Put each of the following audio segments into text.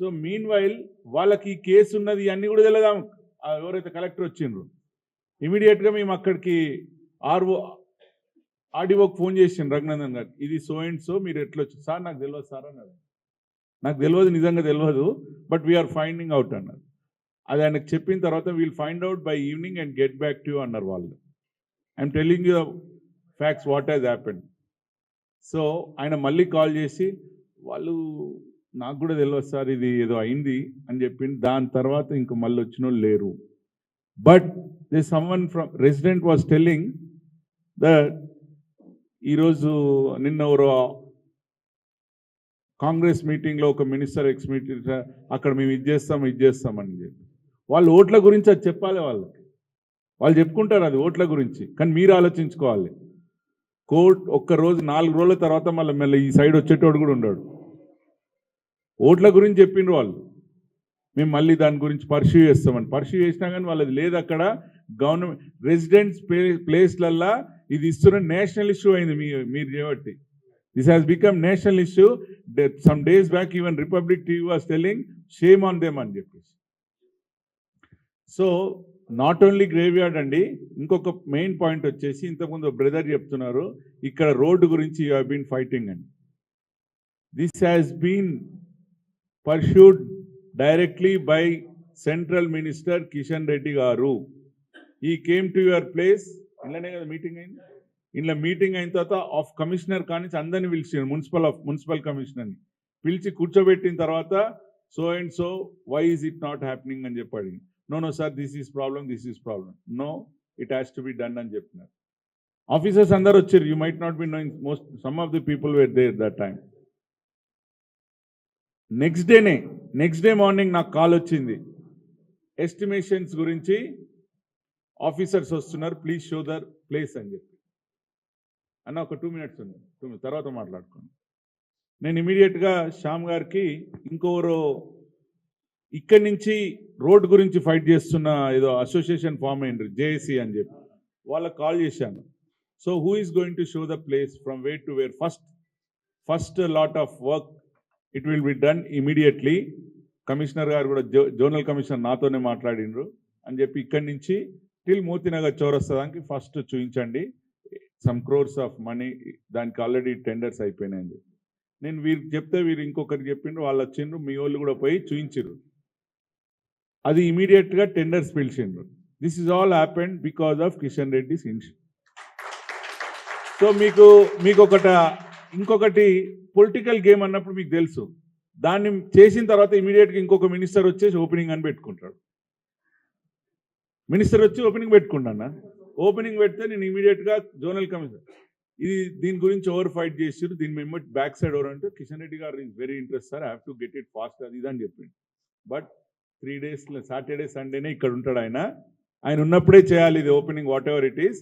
So mean while వాళ్ళకి ఈ case ఉన్నది అన్నీ కూడా తెలియదు ఎవరైతే కలెక్టర్ వచ్చిండ్రు. ఇమీడియట్గా మేము అక్కడికి ఆర్ఓ ఆర్డీఓకి ఫోన్ చేసిండు రఘునందన్ గారు. ఇది సో అండ్ సో మీరు ఎట్లా వచ్చి? సార్ నాకు తెలియదు సార్ అన్నారు నాకు తెలియదు నిజంగా తెలియదు బట్ వీఆర్ ఫైండింగ్ అవుట్ అన్నారు అది ఆయనకు చెప్పిన తర్వాత we'll find out by evening and get back to అన్నారు వాళ్ళు. I'm telling you facts what has happened so ఆయన మళ్ళీ కాల్ చేసి వాళ్ళు నాకు కూడా తెలియదు సార్ ఇది ఏదో అయింది అని చెప్పింది దాని తర్వాత ఇంక మళ్ళీ వచ్చిన వాళ్ళు లేరు. But the someone from resident was telling that ఈరోజు నిన్న ఎవరో కాంగ్రెస్ మీటింగ్లో ఒక మినిస్టర్ ఎక్స్ మీటింగ్ అక్కడ మేము ఇది చేస్తాం ఇది చేస్తామని చెప్పి. వాళ్ళు ఓట్ల గురించి అది చెప్పాలి వాళ్ళకి. వాళ్ళు చెప్పుకుంటారు అది ఓట్ల గురించి కానీ మీరు ఆలోచించుకోవాలి. కోర్ట్ ఒక్క రోజు నాలుగు రోజుల తర్వాత మళ్ళీ మళ్ళీ ఈ సైడ్ వచ్చేటోడు కూడా ఉన్నాడు ఓట్ల గురించి చెప్పిండ్రు వాళ్ళు. మేము మళ్ళీ దాని గురించి పర్సూ చేస్తామని. పర్సూ చేసినా కానీ వాళ్ళది లేదు అక్కడ. గవర్నమెంట్ రెసిడెంట్స్ ప్లే ప్లేస్లల్లా ఇది ఇస్తున్న నేషనల్ ఇష్యూ అయింది మీ మీరు చేయబట్టి this has become national issue some days back even republic TV was telling shame on them అని చెప్పేసి. సో నాట్ ఓన్లీ గ్రేవ్యార్డ్ అండి ఇంకొక మెయిన్ పాయింట్ వచ్చేసి ఇంతకుముందు బ్రదర్ చెప్తున్నారు ఇక్కడ రోడ్డు గురించి యూ హీన్ ఫైటింగ్ అండి. This has been pursued directly by central minister Kishan Reddy గారు. ఈ కేమ్ టు యువర్ ప్లేస్ ఇంట్లోనే కదా మీటింగ్ అయింది. ఇంట్లో మీటింగ్ అయిన తర్వాత ఆఫ్ కమిషనర్ కానీ అందరిని పిలిచారు మున్సిపల్ ఆఫ్ మున్సిపల్ కమిషనర్ని పిలిచి కూర్చోబెట్టిన తర్వాత so and so why is it not happening అని చెప్పాడు no no sir this is problem this is problem no it has to be done అని చెప్పినారు. ఆఫీసర్స్ అందరు వచ్చారు. You might not be knowing most some of the people where there that time next డేనే next day morning నాకు call వచ్చింది. Estimations గురించి officers వస్తున్నారు please show their place అని చెప్పి. అన్న ఒక టూ మినిట్స్ ఉంది. టూ తర్వాత మాట్లాడుకోండి నేను ఇమీడియట్గా శ్యామ్ గారికి ఇంకోరు ఇక్కడి నుంచి రోడ్ గురించి ఫైట్ చేస్తున్న ఏదో అసోసియేషన్ ఫామ్ అయింది జేఏసీ అని చెప్పి. వాళ్ళకి కాల్ చేశాను. So who is going to show the place from where to where first first lot of work it will be done immediately commissioner గారు కూడా జో జోనల్ కమిషనర్ నాతోనే మాట్లాడిండ్రు. అని చెప్పి ఇక్కడి నుంచి టిల్ మూర్తినగర్ చౌరస్తాదానికి ఫస్ట్ చూపించండి సమ్ క్రోర్స్ ఆఫ్ మనీ దానికి ఆల్రెడీ టెండర్స్ అయిపోయినాయని చెప్పి నేను వీరు చెప్తే వీరు ఇంకొకరికి చెప్పిండ్రు వాళ్ళు వచ్చిండ్రు మీ వాళ్ళు కూడా పోయి చూయించారు అది ఇమీడియట్గా tenders పిలిచిండ్రు. This is all happened because of Kishan Reddy since so మీకు మీకు ఒకట ఇంకొకటి పొలిటికల్ గేమ్ అన్నప్పుడు మీకు తెలుసు. దాన్ని చేసిన తర్వాత ఇమీడియట్గా ఇంకొక మినిస్టర్ వచ్చేసి ఓపెనింగ్ అని పెట్టుకుంటాడు. మినిస్టర్ వచ్చి ఓపెనింగ్ పెట్టుకుంటాను ఓపెనింగ్ పెడితే నేను ఇమీడియట్గా జోనల్ కమిషనర్. ఇది దీని గురించి ఓవర్ ఫైట్ చేసారు దీని మేము బ్యాక్ సైడ్ ఓవర్ అంటే Kishan Reddy garu. Is very interest sir have to get it fast అది ఇది అని చెప్పింది బట్ త్రీ డేస్ సాటర్డే సండేనే ఇక్కడ ఉంటాడు ఆయన. ఆయన ఉన్నప్పుడే చేయాలి ఇది opening whatever it is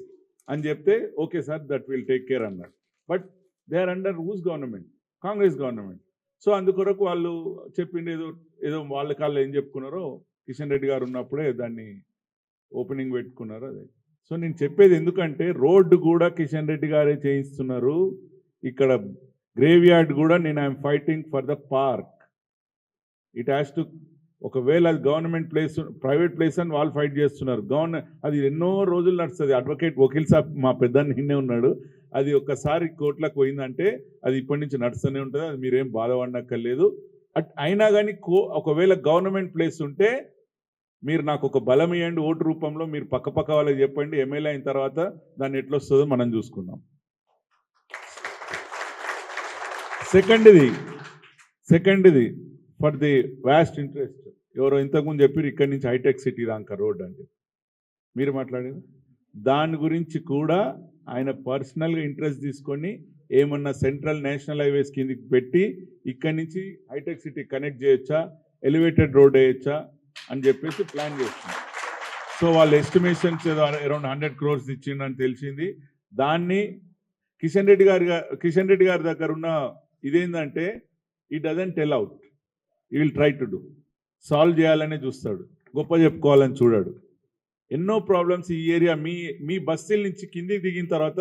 అని చెప్తే okay sir that will take care అన్నాడు. But they are under whose government Congress government so అందుకొరకు వాళ్ళు చెప్పింది ఏదో ఏదో వాళ్ళ కాళ్ళు ఏం చెప్పుకున్నారో కిషన్ రెడ్డి గారు ఉన్నప్పుడే దాన్ని ఓపెనింగ్ పెట్టుకున్నారు అదే. సో నేను చెప్పేది ఎందుకంటే రోడ్డు కూడా కిషన్ రెడ్డి గారే చేయిస్తున్నారు. ఇక్కడ గ్రేవ్ యార్డ్ కూడా నేను I'm fighting for the park it has to ఒకవేళ అది గవర్నమెంట్ ప్లేస్ ప్రైవేట్ ప్లేస్ అని వాళ్ళు ఫైట్ చేస్తున్నారు. గవర్న అది ఎన్నో రోజులు నడుస్తుంది. అడ్వకేట్ వకీల్ సాబ్ మా పెద్ద నిన్నే ఉన్నాడు. అది ఒక్కసారి కోర్టులకు పోయిందంటే అది ఇప్పటి నుంచి నడుస్తూనే ఉంటుంది. అది మీరేం బాధపడనక్కర్లేదు. అట్ అయినా కానీ కో ఒకవేళ గవర్నమెంట్ ప్లేస్ ఉంటే మీరు నాకు ఒక బలం ఇవ్వండి ఓటు రూపంలో మీరు పక్క పక్క వాళ్ళకి చెప్పండి. ఎమ్మెల్యే అయిన తర్వాత దాన్ని ఎట్లా వస్తుందో మనం చూసుకుందాం. సెకండ్ సెకండ్ది సెకండ్ది ఫర్ ది వ్యాస్ట్ ఇంట్రెస్ట్. ఎవరో ఇంతకుముందు చెప్పారు ఇక్కడి నుంచి హైటెక్ సిటీ దాకా రోడ్ అని చెప్పి. మీరు మాట్లాడారు దాని గురించి కూడా ఆయన పర్సనల్గా ఇంట్రెస్ట్ తీసుకొని ఏమన్నా సెంట్రల్ నేషనల్ హైవేస్ కిందకి పెట్టి ఇక్కడి నుంచి హైటెక్ సిటీ కనెక్ట్ చేయొచ్చా? ఎలివేటెడ్ రోడ్ వేయొచ్చా? అని చెప్పేసి ప్లాన్ చేస్తుంది సో వాళ్ళ ఎస్టిమేషన్స్ ఏదో అరౌండ్ హండ్రెడ్ క్రోర్స్ ఇచ్చిండని తెలిసింది. దాన్ని కిషన్ రెడ్డి గారి కిషన్ రెడ్డి గారి దగ్గర ఉన్న ఇదేంటంటే ఈ doesn't tell out he will try to do solve చేయాలనే చూస్తాడు. గొప్ప చెప్పుకోవాలని చూడాడు. ఎన్నో ప్రాబ్లమ్స్ ఈ ఏరియా మీ మీ బస్తీల నుంచి కిందికి దిగిన తర్వాత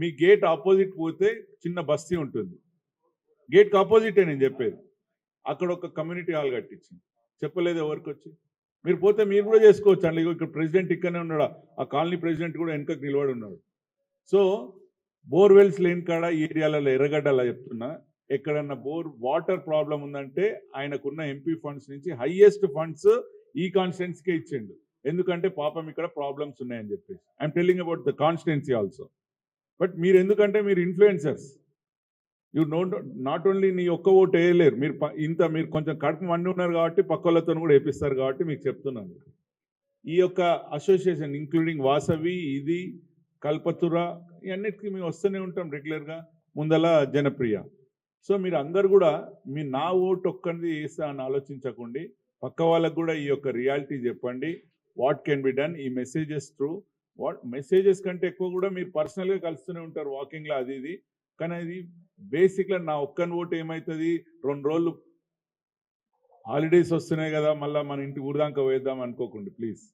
మీ గేట్ ఆపోజిట్ పోతే చిన్న బస్తీ ఉంటుంది. గేట్కి ఆపోజిటే నేను చెప్పేది. అక్కడ ఒక కమ్యూనిటీ హాల్ కట్టించింది. చెప్పలేదు ఎవరికి వచ్చి? మీరు పోతే మీరు కూడా చేసుకోవచ్చు అండి. ఇక్కడ ప్రెసిడెంట్ ఇక్కడనే ఉన్నాడు? ఆ కాలనీ ప్రెసిడెంట్ కూడా వెనుకకు నిలబడి ఉన్నాడు. సో బోర్వెల్స్ లేని కాడ ఈ ఏరియాలలో ఎర్రగడ్డలా చెప్తున్నా. ఎక్కడన్నా బోర్ వాటర్ ప్రాబ్లం ఉందంటే ఆయనకున్న ఎంపీ ఫండ్స్ నుంచి హయ్యెస్ట్ ఫండ్స్ ఈ కాన్స్టిట్యున్సీకే ఇచ్చిండు. ఎందుకంటే పాపం ఇక్కడ ప్రాబ్లమ్స్ ఉన్నాయని చెప్పేసి. I'm telling about the constituency also but మీరు ఎందుకంటే మీరు influencers you know not only నీ ఒక్క ఓటు వేయలేరు. మీరు ఇంత మీరు కొంచెం కడుపు మండి ఉన్నారు కాబట్టి పక్క వాళ్ళతో కూడా వేపిస్తారు కాబట్టి మీకు చెప్తున్నాను. ఈ యొక్క అసోసియేషన్ ఇంక్లూడింగ్ వాసవి ఇది కల్పతుర ఇవన్నిటికీ మేము వస్తూనే ఉంటాం రెగ్యులర్గా ముందల జనప్రియ. సో మీరు అందరు కూడా మీ నా ఓటు ఒక్కరిది వేస్తా అని ఆలోచించకండి. పక్క వాళ్ళకు కూడా ఈ యొక్క రియాలిటీ చెప్పండి. What can be done? ఈ మెసేజెస్ త్రూ. వాట్? మెసేజెస్ కంటే ఎక్కువ కూడా మీరు పర్సనల్గా కలుస్తూనే ఉంటారు వాకింగ్లో అది ఇది. కానీ అది బేసిక్గా నా ఒక్కని ఓటు ఏమవుతుంది రెండు రోజులు హాలిడేస్ వస్తున్నాయి కదా మళ్ళీ మన ఇంటి ఊరిదాకా వేద్దాం అనుకోకండి ప్లీజ్.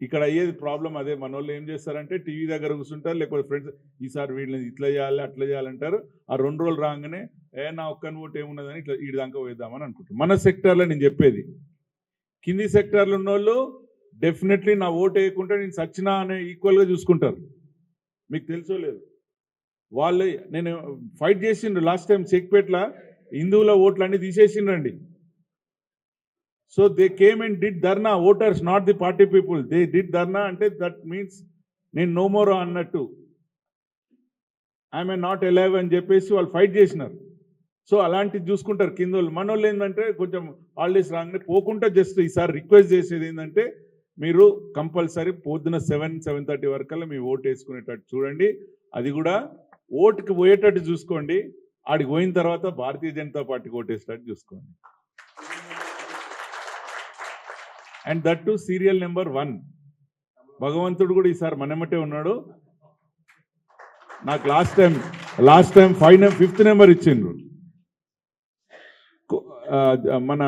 ఇక్కడ అయ్యేది ప్రాబ్లం అదే. మన వాళ్ళు ఏం చేస్తారంటే టీవీ దగ్గర కూర్చుంటారు లేకపోతే ఫ్రెండ్స్ ఈసారి వీళ్ళని ఇట్లా చేయాలి అట్లా చేయాలంటారు ఆ రెండు రోజులు రాగానే ఏ నా ఒక్కని ఓటు ఏమున్నదని ఇట్లా వీడి దాకా వేద్దామని అనుకుంటారు. మన సెక్టార్లో నేను చెప్పేది కింది సెక్టార్లో ఉన్న వాళ్ళు డెఫినెట్లీ నా ఓటు వేయకుంటే నేను సచ్చినా అనే ఈక్వల్గా చూసుకుంటారు. మీకు తెలుసో లేదు? వాళ్ళు నేను ఫైట్ చేసిండ్రు. లాస్ట్ టైం చెక్పేట్ల హిందువుల ఓట్లన్నీ తీసేసిండ్రండి. So they came and did dharna voters not the party people they did dharna అంటే దట్ మీన్స్ నేను నో మోర్ అన్నట్టు. ఐఎమ్ నాట్ ఎలైవ్ అని చెప్పేసి వాళ్ళు ఫైట్ చేసినారు. సో అలాంటివి చూసుకుంటారు కింద వాళ్ళు మన వాళ్ళు ఏంటంటే కొంచెం హాలిడేస్ రాగానే పోకుండా జస్ట్ ఈసారి రిక్వెస్ట్ చేసేది ఏంటంటే మీరు కంపల్సరీ పొద్దున సెవెన్ సెవెన్ థర్టీ వరకల్లా మీ ఓటు వేసుకునేటట్టు చూడండి. అది కూడా ఓటుకి పోయేటట్టు చూసుకోండి. ఆడికి పోయిన తర్వాత భారతీయ జనతా పార్టీకి ఓటేసేటట్టు చూసుకోండి. And that to serial number one భగవంతుడు కూడా ఈసారి మనమటే ఉన్నాడు. నాకు last time last time five fifth number ఇచ్చిండ్రు. మన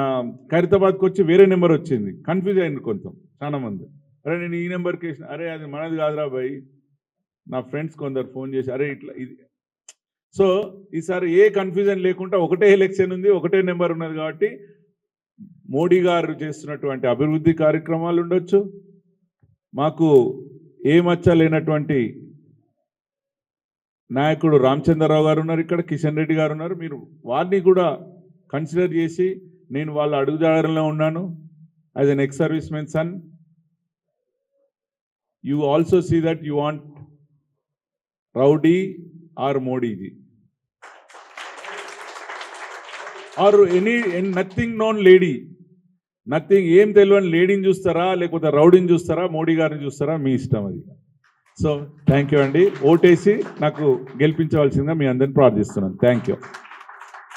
ఖైరతాబాద్కి వచ్చి వేరే నెంబర్ వచ్చింది. కన్ఫ్యూజ్ అయింది కొంచెం చాలా మంది. అరే నేను ఈ నెంబర్కి వేసిన అరే అది మనది కాదురా బాయ్ నా ఫ్రెండ్స్ కొందరు ఫోన్ చేసి అరే ఇట్లా ఇది. సో ఈసారి ఏ కన్ఫ్యూజన్ లేకుండా ఒకటే ఎలక్షన్ ఉంది ఒకటే నెంబర్ ఉన్నది కాబట్టి మోడీ గారు చేస్తున్నటువంటి అభివృద్ధి కార్యక్రమాలు ఉండొచ్చు. మాకు ఏ మచ్చ లేనటువంటి నాయకుడు రామచంద్రరావు గారు ఉన్నారు ఇక్కడ కిషన్ రెడ్డి గారు ఉన్నారు. మీరు వారిని కూడా కన్సిడర్ చేసి నేను వాళ్ళ అడుగుజాడలో ఉన్నాను. As an ex service men son you also see that you want rowdy or Modiji or any nothing known lady. Nothing ఏం తెలియని లేడీని చూస్తారా లేకపోతే రౌడీని చూస్తారా మోడీ గారిని చూస్తారా మీ ఇష్టం అది. సో థ్యాంక్ యూ అండి. ఓటేసి నాకు గెలిపించవలసిందిగా మీ అందరిని ప్రార్థిస్తున్నాను. Thank you.